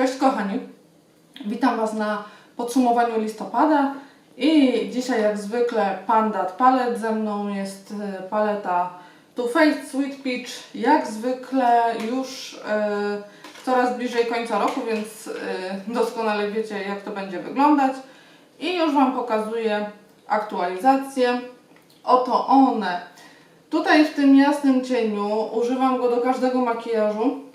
Cześć kochani, witam Was na podsumowaniu listopada. I dzisiaj jak zwykle Pandat Palette, ze mną jest e, paleta Too Faced Sweet Peach, jak zwykle już e, coraz bliżej końca roku, więc e, doskonale wiecie jak to będzie wyglądać. I już Wam pokazuję aktualizację. Oto one. Tutaj w tym jasnym cieniu używam go do każdego makijażu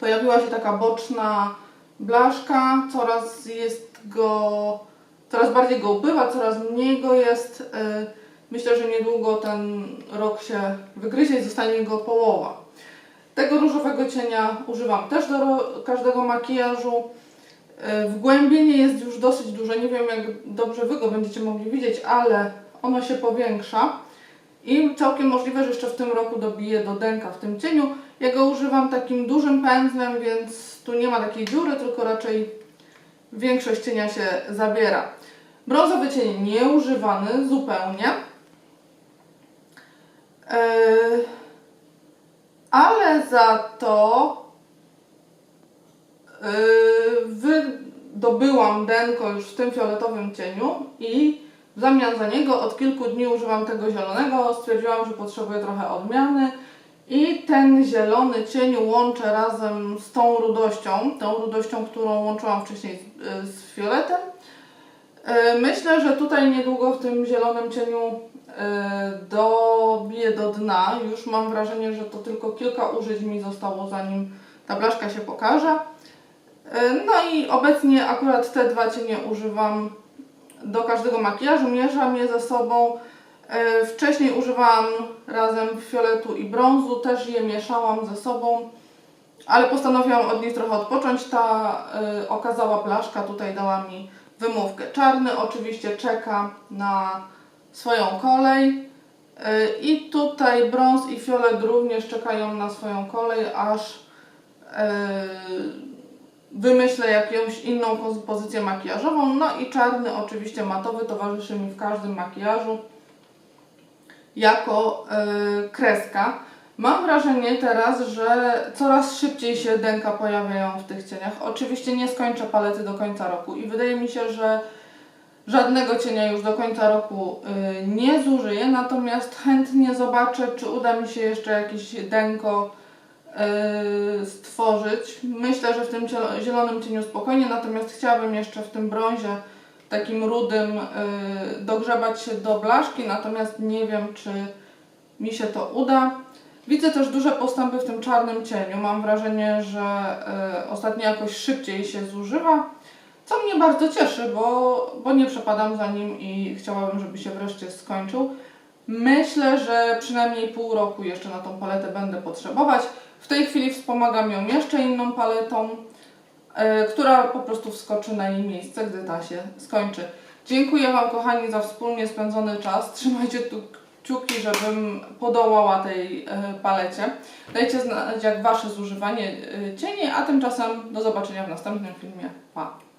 pojawiła się taka boczna blaszka, coraz jest go, coraz bardziej go ubywa, coraz mniej go jest. Yy, Myślę, że niedługo ten rok się wygryzie i zostanie go połowa. Tego różowego cienia używam też do każdego makijażu. Yy, Wgłębienie jest już dosyć duże, nie wiem jak dobrze Wy go będziecie mogli widzieć, ale ono się powiększa. I całkiem możliwe, że jeszcze w tym roku dobiję do denka w tym cieniu. Ja go używam takim dużym pędzlem, więc tu nie ma takiej dziury, tylko raczej większość cienia się zabiera. Brązowy cień nieużywany zupełnie. Yy, ale za to yy, wydobyłam denko już w tym fioletowym cieniu i zamian za niego od kilku dni używam tego zielonego. Stwierdziłam, że potrzebuję trochę odmiany. I ten zielony cień łączę razem z tą rudością, tą rudością, którą łączyłam wcześniej z, z fioletem. E, Myślę, że tutaj niedługo w tym zielonym cieniu e, dobiję do dna. Już mam wrażenie, że to tylko kilka użyć mi zostało, zanim ta blaszka się pokaże. E, No i obecnie akurat te dwa cienie używam do każdego makijażu, mieszam je ze sobą. E, Wcześniej używałam razem fioletu i brązu, też je mieszałam ze sobą, ale postanowiłam od nich trochę odpocząć. Ta y, okazała blaszka tutaj dała mi wymówkę. Czarny oczywiście czeka na swoją kolej y, i tutaj brąz i fiolet również czekają na swoją kolej, aż wymyślę jakąś inną kompozycję makijażową. No i czarny oczywiście matowy towarzyszy mi w każdym makijażu jako y, kreska. Mam wrażenie teraz, że coraz szybciej się denka pojawiają w tych cieniach. Oczywiście nie skończę palety do końca roku i wydaje mi się, że żadnego cienia już do końca roku y, nie zużyję, natomiast chętnie zobaczę, czy uda mi się jeszcze jakieś denko stworzyć. Myślę, że w tym zielonym cieniu spokojnie, natomiast chciałabym jeszcze w tym brązie takim rudym y, dogrzebać się do blaszki, natomiast nie wiem, czy mi się to uda. Widzę też duże postępy w tym czarnym cieniu. Mam wrażenie, że y, ostatnio jakoś szybciej się zużywa, co mnie bardzo cieszy, bo, bo nie przepadam za nim i chciałabym, żeby się wreszcie skończył. Myślę, że przynajmniej pół roku jeszcze na tą paletę będę potrzebować. W tej chwili wspomagam ją jeszcze inną paletą, e, która po prostu wskoczy na jej miejsce, gdy ta się skończy. Dziękuję Wam, kochani, za wspólnie spędzony czas. Trzymajcie tu kciuki, żebym podołała tej e, palecie. Dajcie znać, jak Wasze zużywanie e, cieni, a tymczasem do zobaczenia w następnym filmie. Pa!